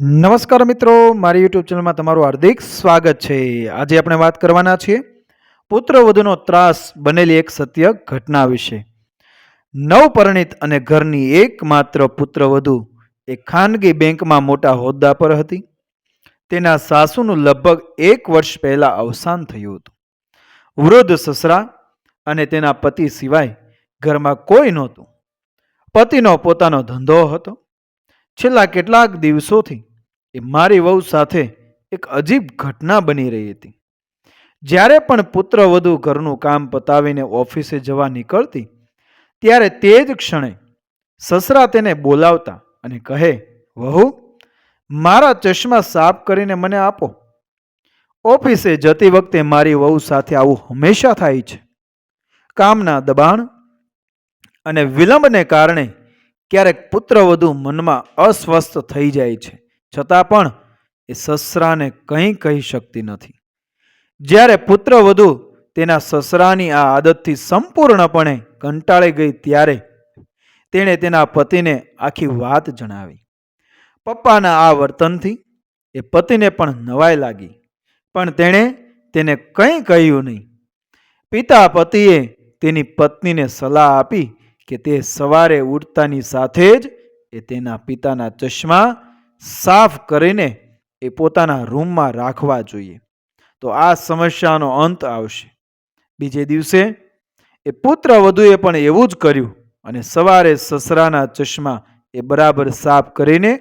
નમસ્કાર મિત્રો, મારી યુટ્યુબ ચેનલમાં તમારું હાર્દિક સ્વાગત છે. આજે આપણે વાત કરવાના છીએ પુત્રવધુનો ત્રાસ બનેલી એક સત્ય ઘટના વિશે. નવપરિણીત અને ઘરની એકમાત્ર પુત્રવધુ એ ખાનગી બેંકમાં મોટા હોદ્દા પર હતી. તેના સાસુનું લગભગ એક વર્ષ પહેલાં અવસાન થયું હતું. વૃદ્ધ સસરા અને તેના પતિ સિવાય ઘરમાં કોઈ નહોતું. પતિનો પોતાનો ધંધો હતો. છેલ્લા કેટલાક દિવસોથી એ મારી વહુ સાથે એક અજીબ ઘટના બની રહી હતી. જ્યારે પણ પુત્રવધુ ઘરનું કામ પતાવીને ઓફિસે જવા નીકળતી, ત્યારે તે જ ક્ષણે સસરા તેને બોલાવતા અને કહે, વહુ, મારા ચશ્મા સાફ કરીને મને આપો. ઓફિસે જતી વખતે મારી વહુ સાથે આવું હંમેશા થાય છે. કામના દબાણ અને વિલંબને કારણે ક્યારેક પુત્રવધુ મનમાં અસ્વસ્થ થઈ જાય છે. છતાં પણ એ સસરાને કંઈ કહી શકતી નથી. જ્યારે પુત્રવધુ તેના સસરાની આ આદતથી સંપૂર્ણપણે કંટાળી ગઈ ત્યારે તેણે તેના પતિને આખી વાત જણાવી. પપ્પાના આ વર્તનથી એ પતિને પણ નવાઈ લાગી, પણ તેણે તેને કંઈ કહ્યું નહીં. પિતા પતિએ તેની પત્નીને સલાહ આપી કે તે સવારે ઉઠતાની સાથે જ એ તેના પિતાના ચશ્મા સાફ કરીને એ પોતાના રૂમમાં રાખવા જોઈએ. તો આ સમસ્યાનો અંત આવશે. બીજે દિવસે એ પુત્ર વધુએ પણ એવું જ કર્યું અને સવારે સસરાના ચશ્મા એ બરાબર સાફ કરીને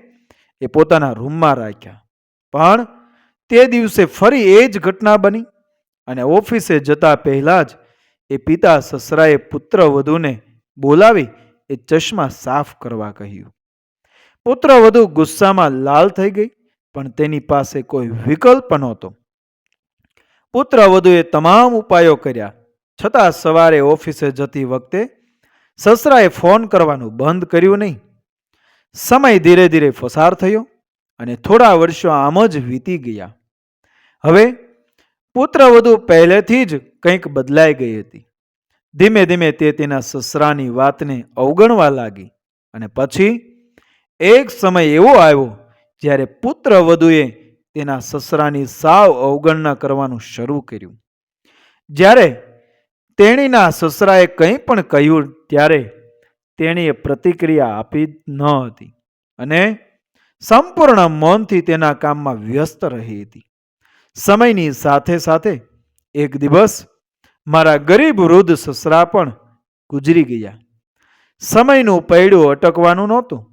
એ પોતાના રૂમમાં રાખ્યા. પણ તે દિવસે ફરી એ જ ઘટના બની અને ઓફિસે જતા પહેલાં જ એ પિતા સસરાએ પુત્ર વધુને બોલાવી એ ચશ્મા સાફ કરવા કહ્યું. પુત્ર વધુ ગુસ્સામાં લાલ થઈ ગઈ, પણ તેની પાસે કોઈ વિકલ્પ નહોતો. પુત્ર વધુએ તમામ ઉપાયો કર્યા. છતાં સવારે ઓફિસે જતી વખતે સસરાએ ફોન કરવાનું બંધ કર્યું નહીં. સમય ધીરે ધીરે પસાર થયો અને થોડા વર્ષો આમ જ વીતી ગયા. હવે પુત્રવધુ પહેલેથી જ કંઈક બદલાઈ ગઈ હતી. ધીમે ધીમે તે તેના સસરાની વાતને અવગણવા લાગી અને પછી એક સમય એવો આવ્યો જ્યારે પુત્ર વધુએ તેના સસરાની સાવ અવગણના કરવાનું શરૂ કર્યું. જ્યારે તેણીના સસરાએ કંઈ પણ કહ્યું ત્યારે તેણીએ પ્રતિક્રિયા આપી ન હતી અને સંપૂર્ણ મૌનથી તેના કામમાં વ્યસ્ત રહી હતી. સમયની સાથે સાથે એક દિવસ મારા ગરીબ વૃદ્ધ સસરા પણ ગુજરી ગયા. સમયનું પૈડું અટકવાનું નહોતું.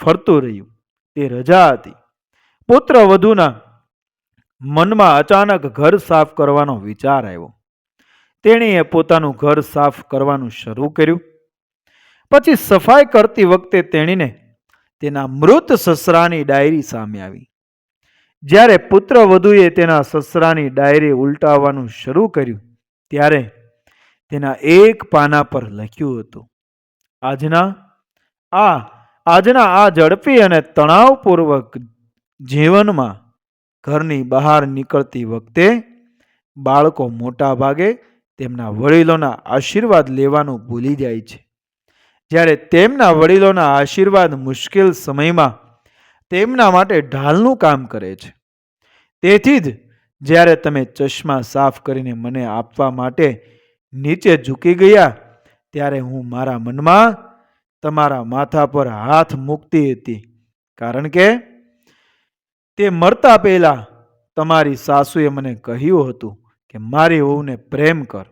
ફરતું રહ્યું. તે રજા હતી. પુત્ર વધુના મનમાં અચાનક ઘર સાફ કરવાનો વિચાર આવ્યો. તેણીએ પોતાનું ઘર સાફ કરવાનું શરૂ કર્યું. પછી સફાઈ કરતી વખતે તેણીને તેના મૃત સસરાની ડાયરી સામે આવી. જ્યારે પુત્ર વધુએ તેના સસરાની ડાયરી ઉલટાવવાનું શરૂ કર્યું, ત્યારે તેના એક પાના પર લખ્યું હતું, આજના આ આજના આ ઝડપી અને તણાવપૂર્વક જીવનમાં ઘરની બહાર નીકળતી વખતે બાળકો મોટા ભાગે તેમના વડીલોના આશીર્વાદ લેવાનું ભૂલી જાય છે. જ્યારે તેમના વડીલોના આશીર્વાદ મુશ્કેલ સમયમાં તેમના માટે ઢાલનું કામ કરે છે. તેથી જ જ્યારે તમે ચશ્મા સાફ કરીને મને આપવા માટે નીચે ઝૂકી ગયા, ત્યારે હું મારા મનમાં તમારા માથા પર હાથ મૂકતી હતી. કારણ કે તે મરતા પહેલા તમારી સાસુએ મને કહ્યું હતું કે મારી વહુને પ્રેમ કર.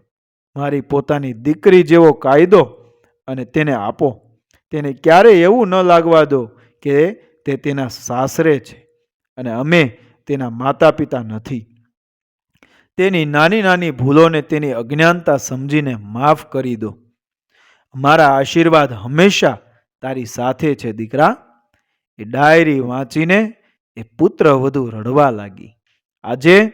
મારી પોતાની દીકરી જેવો કાયદો અને તેને આપો. તેને ક્યારેય એવું ન લાગવા દો કે તે તેના સાસરે છે અને અમે તેના માતા પિતા નથી. તેની નાની નાની ભૂલોને તેની અજ્ઞાનતા સમજીને માફ કરી દો. મારા આશીર્વાદ હંમેશા તારી સાથે છે, દીકરા. એ ડાયરી વાંચીને એ પુત્ર વધુ રડવા લાગી. આજે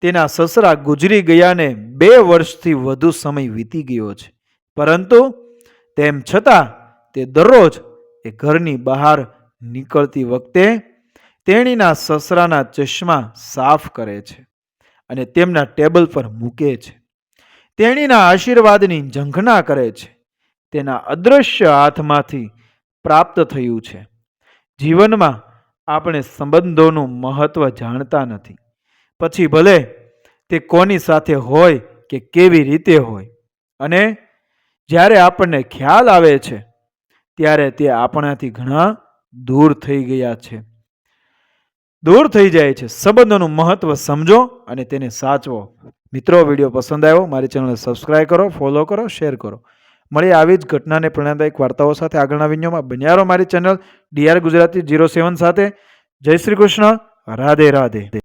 તેના સસરા ગુજરી ગયાને બે વર્ષથી વધુ સમય વીતી ગયો છે. પરંતુ તેમ છતાં તે દરરોજ એ ઘરની બહાર નીકળતી વખતે તેણીના સસરાના ચશ્મા સાફ કરે છે અને તેમના ટેબલ પર મૂકે છે. તેણીના આશીર્વાદની ઝંખના કરે છે. તેના અદૃશ્ય હાથમાંથી પ્રાપ્ત થયું છે. જીવનમાં આપણે સંબંધોનું મહત્વ જાણતા નથી. પછી ભલે તે કોની સાથે હોય કે કેવી રીતે હોય. અને જ્યારે આપણને ખ્યાલ આવે છે, ત્યારે તે આપણાથી ઘણા દૂર થઈ ગયા છે. દૂર થઈ જાય છે. સંબંધોનું મહત્વ સમજો અને તેને સાચવો. મિત્રો, વીડિયો પસંદ આવ્યો, મારી ચેનલને સબસ્ક્રાઈબ કરો ફોલો કરો શેર કરો. મળીએ આવી જ ઘટનાને પ્રેરણાદાયક વાર્તાઓ સાથે આગળના વિડીયોમાં બન્યારો મારી channel DR Gujarati zero seven સાથે. જય શ્રી કૃષ્ણ. રાધે રાધે.